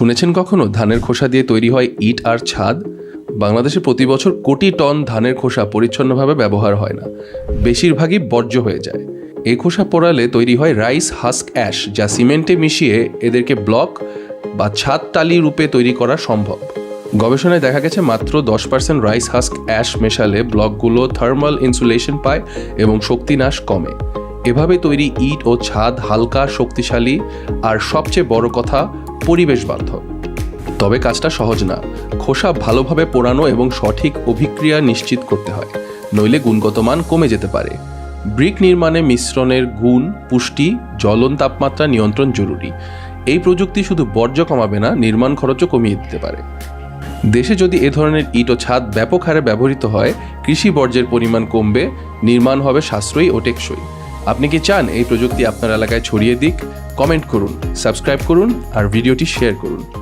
শুনেছেন কখনো? ধানের খোসা দিয়ে তৈরি হয় ইট আর ছাদ? বাংলাদেশে প্রতি বছর কোটি টন ধানের খোসা পরিচ্ছন্নভাবে ব্যবহার হয় না। বেশিরভাগই বর্জ্য হয়ে যায়। এই খোসা পোড়ালে তৈরি হয় রাইস হাস্ক অ্যাশ, যা সিমেন্টে মিশিয়ে এদেরকে ব্লক বা ছাদ টালি রূপে তৈরি করা সম্ভব। গবেষণায় দেখা গেছে মাত্র দশ পার্সেন্ট রাইস হাস্ক অ্যাশ মেশালে ব্লকগুলো থার্মাল ইনসুলেশন পায় এবং শক্তিনাশ কমে। এভাবে তৈরি ইট ও ছাদ হালকা, শক্তিশালী আর সবচেয়ে বড় কথা পরিবেশ বান্ধব তবে কাজটা সহজ না। খোসা ভালোভাবে পোড়ানো এবং সঠিক অভিক্রিয়া নিশ্চিত করতে হয়, নইলে গুণগত মান কমে যেতে পারে। ব্রিক নির্মাণে মিশ্রণের গুণ, পুষ্টি, জ্বলন তাপমাত্রা নিয়ন্ত্রণ জরুরি। এই প্রযুক্তি শুধু বর্জ্য কমাবে না, নির্মাণ খরচও কমিয়ে দিতে পারে। দেশে যদি এ ধরনের ইট ও ছাদ ব্যাপক হারে ব্যবহৃত হয়, কৃষি বর্জ্যের পরিমাণ কমবে, নির্মাণ হবে সাশ্রয়ী ও টেকসই। আপনি কি চান এই প্রযুক্তি আপনার এলাকায় ছড়িয়ে দিক? কমেন্ট করুন, সাবস্ক্রাইব করুন আর ভিডিওটি শেয়ার করুন।